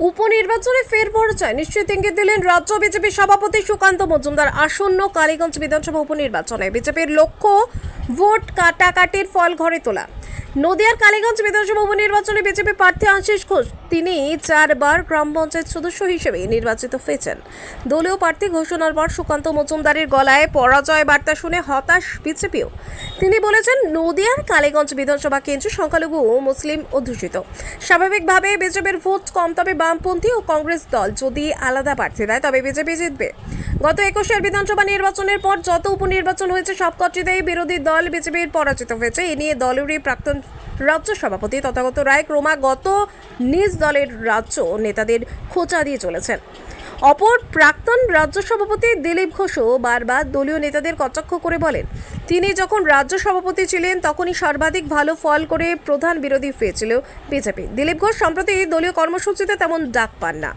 উপনির্বাচনে ফের পর্যায় নিশ্চিত ইঙ্গিত দিলেন রাজ্য বিজেপি সভাপতি সুকান্ত মজুমদার। আসন্ন কালীগঞ্জ বিধানসভা উপনির্বাচনে বিজেপির লক্ষ্য ভোট কাটাকাটির ফল ঘরে তোলা। নদিয়ার কালীগঞ্জ বিধানসভা উপনির্বাচনে বিজেপি প্রার্থী আশিস ঘোষ। তিনি চারবার গ্রাম পঞ্চায়েত সদস্য হিসেবে নির্বাচিত হয়েছেন। দলীয় প্রার্থী ঘোষণার পর সুকান্ত মজুমদারের গলায় পরাজয় বার্তা শুনে হতাশ বিজেপিও। তিনি বলেছেন, নদিয়ার কালীগঞ্জ বিধানসভা কেন্দ্র সংখ্যালঘু মুসলিম অধ্যুষিত। স্বাভাবিকভাবে বিজেপির ভোট কম, তবে বামপন্থী ও কংগ্রেস দল যদি আলাদা প্রার্থী দেয়, তবে বিজেপি জিতবে। গত একুশের বিধানসভা নির্বাচনের পর যত উপনির্বাচন হয়েছে সবকটিতেই বিরোধী দল বিজেপির পরাজিত হয়েছে। এ নিয়ে দলেরই প্রাক্তন রাজ্য সভাপতি তথাগত রায় ক্রমাগত নিজ দলের রাজ্য নেতাদের খোঁচা দিয়ে চলেছেন। অপর প্রাক্তন রাজ্য সভাপতি দিলীপ ঘোষও বারবার দলীয় নেতাদের কটাক্ষ করে বলেন, তিনি যখন রাজ্য সভাপতি ছিলেন তখনই সর্বাধিক ভালো ফল করে প্রধান বিরোধী হয়েছিল বিজেপি। দিলীপ ঘোষ, সম্প্রতি দলীয় কর্মসূচিতে তেমন ডাক পান না।